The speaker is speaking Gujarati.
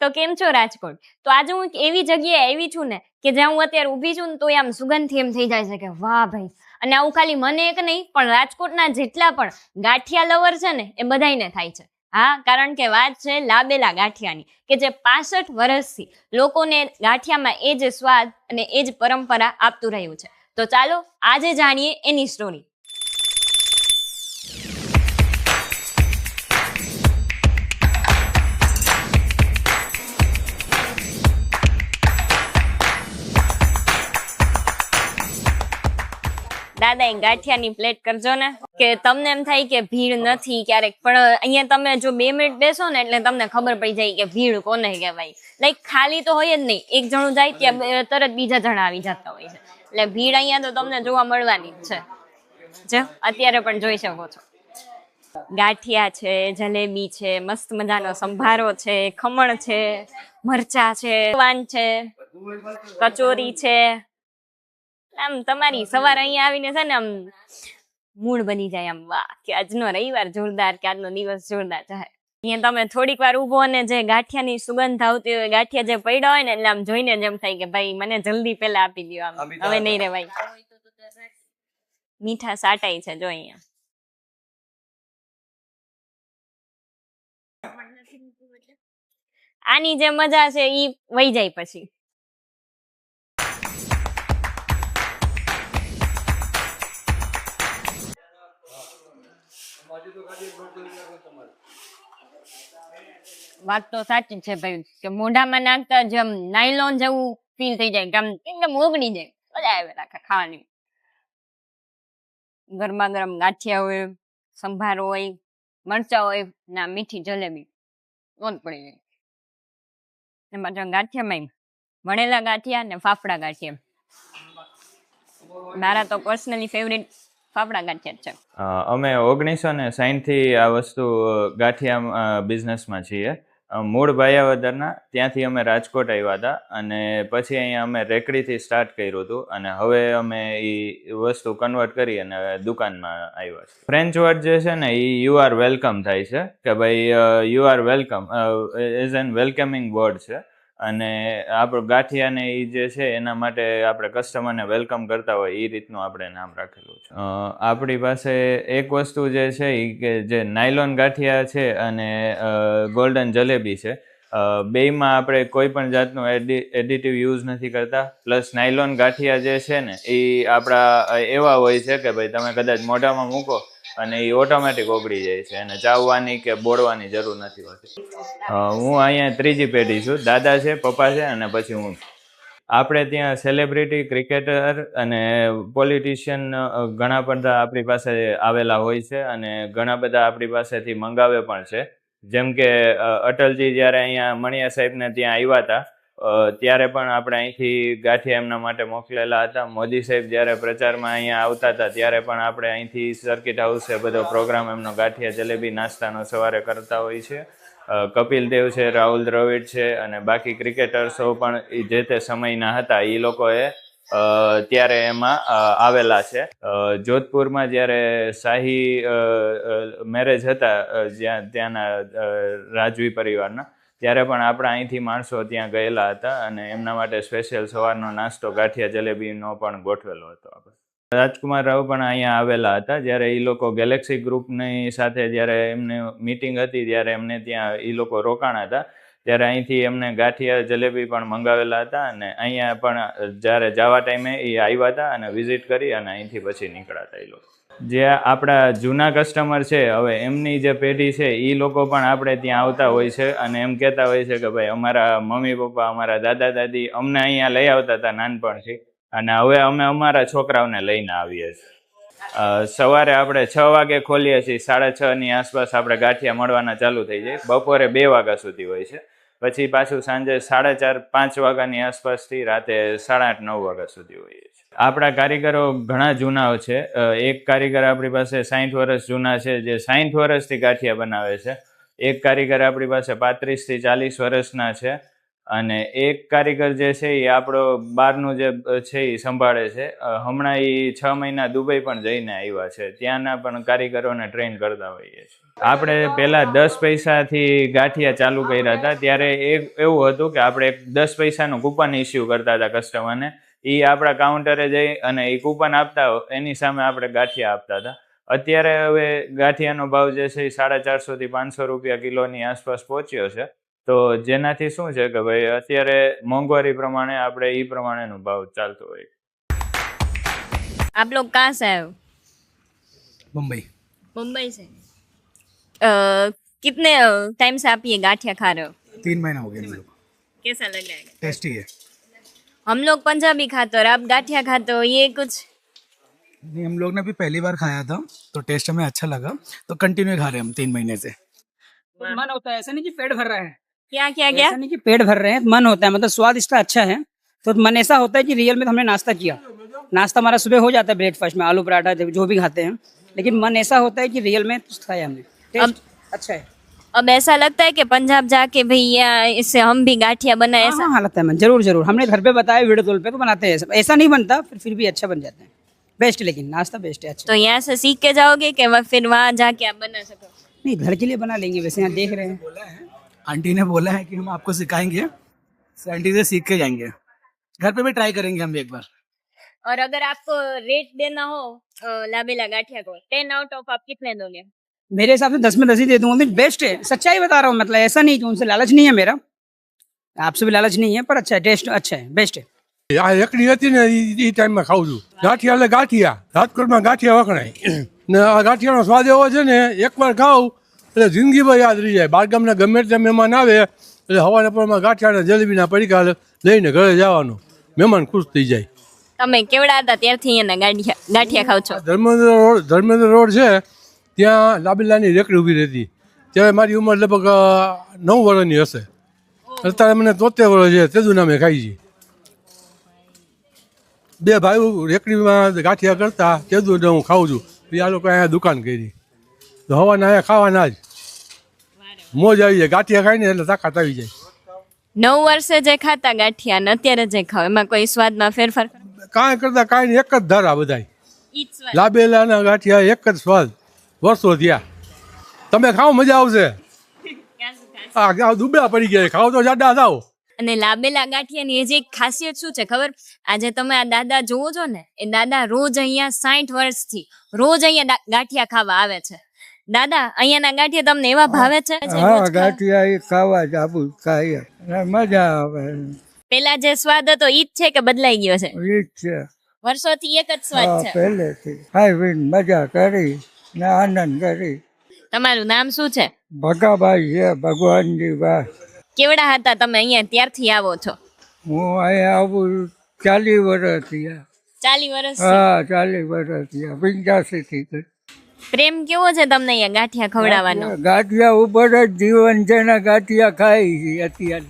તો કેમ છો રાજકોટ? તો આજે હું એવી જગ્યાએ આવી છું ને કે જ્યાં હું અત્યારે ઊભી છું ને તો આમ સુગંધથી એમ થઈ જાય છે કે વાહ ભાઈ. અને આવું ખાલી મને એક નહીં, પણ રાજકોટના જેટલા પણ ગાંઠિયા લવર છે ને એ બધાયને થાય છે. હા, કારણ કે વાત છે લાબેલા ગાંઠિયાની, કે જે પાસઠ વર્ષથી લોકોને ગાંઠિયામાં એ જ સ્વાદ અને એ જ પરંપરા આપતું રહ્યું છે. તો ચાલો આજે જાણીએ એની સ્ટોરી દાદા ગાંઠિયાની પ્લેટ કરજો ને, કે તમને એમ થાય કે ભીડ નથી ક્યારેક, પણ અહીંયા તમે જો બે મિનિટ બેસો ને એટલે તમને ખબર પડી જાય કે ભીડ કોને કહેવાય. લાઈક ખાલી તો હોય જ નહીં, એક જણું જાય ત્યાં તરત બીજા જણા આવી જતા હોય છે. એટલે ભીડ અહીંયા તો તમને જોવા મળવાની જ છે. જો, અત્યારે પણ જોઈ શકો છો. ગાંઠિયા છે, જલેબી છે, મસ્ત મજાનો સંભારો છે, ખમણ છે, મરચા છે વાન છે, કચોરી છે આમ તમારી સવાર અહીંયા આવીને છે ને આમ મૂડ બની જાય આમ વાહ કે આજનો રવિવાર જોરદાર કે આજનો દિવસ જોરદાર જાય અહીંયા તમે થોડીક વાર ઊભો અને જે ગાંઠિયાની સુગંધ આવતી હોય ગાંઠિયા જે પડ્યા હોય ને એટલે આમ જોઈને જ એમ થાય કે ભાઈ મને જલ્દી પેલા આપી દો આમ. હવે નહીં રેવાય. મીઠા સાટાઈ છે જો અહીંયા. આની જે મજા છે ઈ વહી જાય પછી. વાત તો સાચી છે ભાઈ, કે મોઢામાં નાખતા જેમ નાયલોન જેવું ફીલ થઈ જાય, કે એકદમ ઓગળી જાય, મજા આવે રાખે ખાવાની. ગરમા ગરમ ગાંઠિયા હોય, સંભાર હોય, મરચા હોય, ના મીઠી જલેબી મોજ પડી જાય. એમાં જો ગાંઠિયામાં વણેલા ગાંઠિયા ને ફાફડા ગાંઠિયા. મારા તો પર્સનલી ફેવરેટ ફાફડા છે. અમે ઓગણીસો ને સાહીઠથી આ વસ્તુ ગાંઠિયા બિઝનેસમાં છીએ. મૂળ ભાયાવદરના, ત્યાંથી અમે રાજકોટ આવ્યા હતા અને પછી અહીંયા અમે રેકડીથી સ્ટાર્ટ કર્યું હતું અને હવે અમે એ વસ્તુ કન્વર્ટ કરી અને દુકાનમાં આવ્યા છે ફ્રેન્ચ વર્ડ જે છે ને એ યુ આર વેલકમ થાય છે કે ભાઈ you are welcome as an welcoming word છે. અને આપણું ગાંઠિયાને એ જે છે, એના માટે આપણે કસ્ટમરને વેલકમ કરતા હોય એ રીતનું આપણે નામ રાખેલું છે. આપણી પાસે એક વસ્તુ જે છે એ કે જે નાયલોન ગાંઠિયા છે અને ગોલ્ડન જલેબી છે. બેયમાં આપણે કોઈ પણ જાતનું એડિ એડિટિવ યુઝ નથી કરતા. પ્લસ નાયલોન ગાંઠિયા જે છે ને એ આપણા એવા હોય છે કે ભાઈ તમે કદાચ મોઢામાં મૂકો અને એ ઓટોમેટિક ઓગળી જાય છે અને ચાવવાની કે બોળવાની જરૂર નથી હોતી. હું અહીંયા ત્રીજી પેઢી છું. દાદા છે, પપ્પા છે અને પછી હું. આપણે ત્યાં સેલિબ્રિટી ક્રિકેટર અને પોલિટિશિયન ઘણા બધા આપણી પાસે આવેલા હોય છે અને ઘણા બધા આપણી પાસેથી મંગાવે પણ છે. જેમ કે અટલજી જ્યારે અહીંયા મણિયા સાહેબને ત્યાં આવ્યા હતા ત્યારે પણ આપણે અહીંથી ગાંઠિયા એમના માટે મોકલેલા હતા. મોદી સાહેબ જ્યારે પ્રચારમાં અહીંયા આવતા હતા, ત્યારે પણ આપણે અહીંથી સર્કિટ હાઉસે બધો પ્રોગ્રામ એમનો ગાંઠિયા જલેબી નાસ્તાનો સવારે કરતા હોય છે. કપિલ દેવ છે, રાહુલ દ્રવિડ છે અને બાકી ક્રિકેટર્સો પણ જે તે સમયના હતા એ લોકોએ ત્યારે એમાં આવેલા છે. જોધપુરમાં જ્યારે શાહી મેરેજ હતા જ્યાં, ત્યાંના રાજવી પરિવારના ત્યારે પણ આપણા અહીંથી માણસો ત્યાં ગયેલા હતા અને એમના માટે સ્પેશિયલ સવારનો નાસ્તો ગાંઠિયા જલેબીનો પણ ગોઠવેલો હતો રાજકુમાર રાવ પણ અહીંયા આવેલા હતા જ્યારે એ લોકો ગેલેક્સી ગ્રુપની સાથે જ્યારે એમને મિટિંગ હતી ત્યારે એમને ત્યાં એ લોકો રોકાણા હતા. ત્યારે અહીંથી એમને ગાંઠિયા જલેબી પણ મંગાવેલા હતા અને અહીંયા પણ જ્યારે જવા ટાઈમે એ આવ્યા હતા અને વિઝિટ કરી અને અહીંથી પછી નીકળ્યા એ લોકો. જે આપણા જૂના કસ્ટમર છે, હવે એમની જે પેઢી છે એ લોકો પણ આપણે ત્યાં આવતા હોય છે અને એમ કહેતા હોય છે કે ભાઈ, અમારા મમ્મી પપ્પા, અમારા દાદા દાદી અમને અહીંયા લઈ આવતા હતા નાનપણથી અને હવે અમે અમારા છોકરાઓને લઈને આવીએ છીએ. સવારે આપણે છ વાગે ખોલીએ છીએ, સાડા છની આસપાસ આપણે ગાંઠિયા મળવાના ચાલુ થઈ જાય. બપોરે બે વાગ્યા સુધી હોય છે. પછી પાછું સાંજે સાડા ચાર, પાંચ વાગ્યાની આસપાસથી રાતે સાડા આઠ, નવ વાગ્યા સુધી હોઈએ છીએ. આપણા કારીગરો ઘણા જૂના છે. એક કારીગર આપણી પાસે સાઠ વર્ષ જૂના છે જે સાઠ વર્ષથી ગાંઠિયા બનાવે છે. એક કારીગર આપણી પાસે પાંત્રીસથી ચાલીસ વર્ષના છે. અને એક કારીગર જે છે એ આપણો બહારનું જે છે એ સંભાળે છે. હમણાં એ છ મહિના દુબઈ પણ જઈને આવ્યા છે. ત્યાંના પણ કારીગરોને ટ્રેન કરતા હોઈએ છીએ. આપણે પહેલાં દસ પૈસાથી ગાંઠિયા ચાલુ કર્યા હતા. ત્યારે એક, એવું હતું કે આપણે દસ પૈસાનું કૂપન ઇસ્યુ કરતા હતા કસ્ટમરને એ આપણા કાઉન્ટરે જઈ અને એ કૂપન આપતા એની સામે આપણે ગાંઠિયા આપતા હતા. અત્યારે હવે ગાંઠિયાનો ભાવ જે છે એ સાડા ચારસોથી પાંચસો રૂપિયા કિલોની આસપાસ પહોંચ્યો છે. તો જેનાથી શું છે કે ભાઈ અત્યારે મોંઘવારી પ્રમાણે આપણે એ પ્રમાણેનો ભાવ ચાલતો હોય आप लोग कहाँ से आए हो मुंबई मुंबई से अ, कितने टाइम से आप ये गाठिया खा रहे हो तीन महीना हो गया हम लोग कैसा लग रहा है टेस्टी है हम लोग पंजाबी खाते हो और आप गाठिया खाते हो ये कुछ नहीं हम लोग ने अभी पहली बार खाया था तो टेस्ट हमें अच्छा लगा तो कंटिन्यू खा रहे हैं हम तीन महीने से तो मन होता है ऐसा नहीं कि पेट भर रहा है क्या क्या? क्या ऐसा नहीं कि पेट भर रहे हैं मन होता है मतलब स्वाद इसका अच्छा है। तो मन ऐसा होता है कि रियल में तो हमने नाश्ता किया। नाश्ता हमारा सुबह हो जाता है ब्रेकफास्ट में आलू पराठा जो भी खाते हैं। लेकिन मन ऐसा होता है कि रियल में कुछ खाया हमने। टेस्ट अच्छा है। अब ऐसा लगता है कि पंजाब जाके भैया इससे हम भी गाठिया बनाए हाँ, ऐसा? हाँ लगता है मन ज़रूर ज़रूर। हमने घर पे बताया वीडियो कॉल पे तो बनाते हैं। ऐसा ऐसा नहीं बनता फिर फिर भी अच्छा बन जाता है। बेस्ट लेकिन नाश्ता बेस्ट है अच्छा। तो यहाँ से सीख के जाओगे कि फिर वहाँ जाके आप बना सको? नहीं घर के लिए बना लेंगे वैसे यहाँ देख रहे हैं। आंटी ने बोला है कि हम आपको सिखाएंगे तो आंटी से सीख के जाएंगे घर पे भी ट्राई करेंगे हम एक बार और अगर आपको रेट देना हो अ, लाबेला गाठिया को टेन आउट ऑफ आप कितने दोगे मेरे हिसाब से दस में दस ही दे दूंगा बेस्ट है सच्चाई बता रहा हूँ मतलब ऐसा नहीं कि उनसे लालच नहीं है मेरा आपसे भी लालच नहीं है पर अच्छा है टेस्ट अच्छा है बेस्ट है આ એકડી હતી ને એ ટાઈમમાં ખાઉં છું ગાંઠિયા એટલે ગાંઠિયા રાજકોટમાં ગાંઠિયા વખણાય ને આ ગાંઠિયાનો સ્વાદ એવો છે ને એકવાર ખાવ એટલે જિંદગીભર યાદ રહી જાય. બારગામના ગમે તે મહેમાન આવે એટલે હવાના પરમાં ગાંઠિયાના જલેબીના પડીકા લઈને ઘરે જવાનું. મહેમાન ખુશ થઈ જાય. તમે કેવડા હતા? ત્યારથી ગાંઠિયા ગાંઠિયા ખાવ છો. ધર્મેન્દ્ર રોડ ધર્મેન્દ્ર રોડ છે ત્યાં લાબીલાની રેકડી ઊભી રહેતી. ત્યારે મારી ઉંમર લગભગ નવ વર્ષની હશે. અત્યારે મને તોતેર વર્ષ છે તેજુ નામે ખાઈ છે. બે ભાઈઓ રેકડીમાં ગાંઠિયા કરતા તેજુ હું ખાઉં છું. આ લોકો અહીંયા દુકાન કરી. હવાના અહીંયા ખાવાના જ. મોજ આવી જાય ગાંઠિયા ખાઈને એટલે તાકાત આવી જાય. નવ વર્ષે જે ખાતા ગાંઠિયા ને અત્યારે જે ખાવ એમાં કોઈ સ્વાદમાં ફેરફાર કાંઈ કરતા કાંઈ એક જ ધારા સ્વાદ. લાબેલાના ગાંઠિયા એક જ સ્વાદ વર્ષો થયા. તમે ખાવ મજા આવશે. આ દુબળા પડી ગયા ખાવ તો જાડા થાવ અને લાબેલા ગાંઠિયાની એ જે ખાસિયત શું છે ખબર? આજે તમે આ દાદા જોવો છો ને એ દાદા રોજ અહીંયા સાઠ વર્ષથી રોજ અહીંયા ગાંઠિયા ખાવા આવે છે. દાદા અહીંયાના ગાંઠિયા તમને એવા ભાવે છે? જે રોજ હા ગાંઠિયા એ ખાવા જ આપું ખાઈએ. મજા આવે. પેલા જે સ્વાદ હતો ઈ જ છે કે બદલાઈ ગયો છે? ઈ જ છે. વર્ષોથી એક જ સ્વાદ હા છે. પહેલેથી. ખાઈ મજા કરી ને આનંદ કરી. તમારું નામ શું છે? ભગાભાઈ છે ભગવાનજી બા. કેવડા હતા તમે અહીંયા? ત્યારથી આવો છો. હું અહીંયા આવું ચાલી વર્ષ થયા. ચાલી વર્ષ હા ચાલી વર્ષ થયા. પંચ્યાસી થી પ્રેમ કેવો છે તમને અહીંયા ગાંઠિયા ખવડાવવાનો? ગાંઠિયા ઉપર જ જીવન છે ને ગાંઠિયા ખાઈ અત્યાર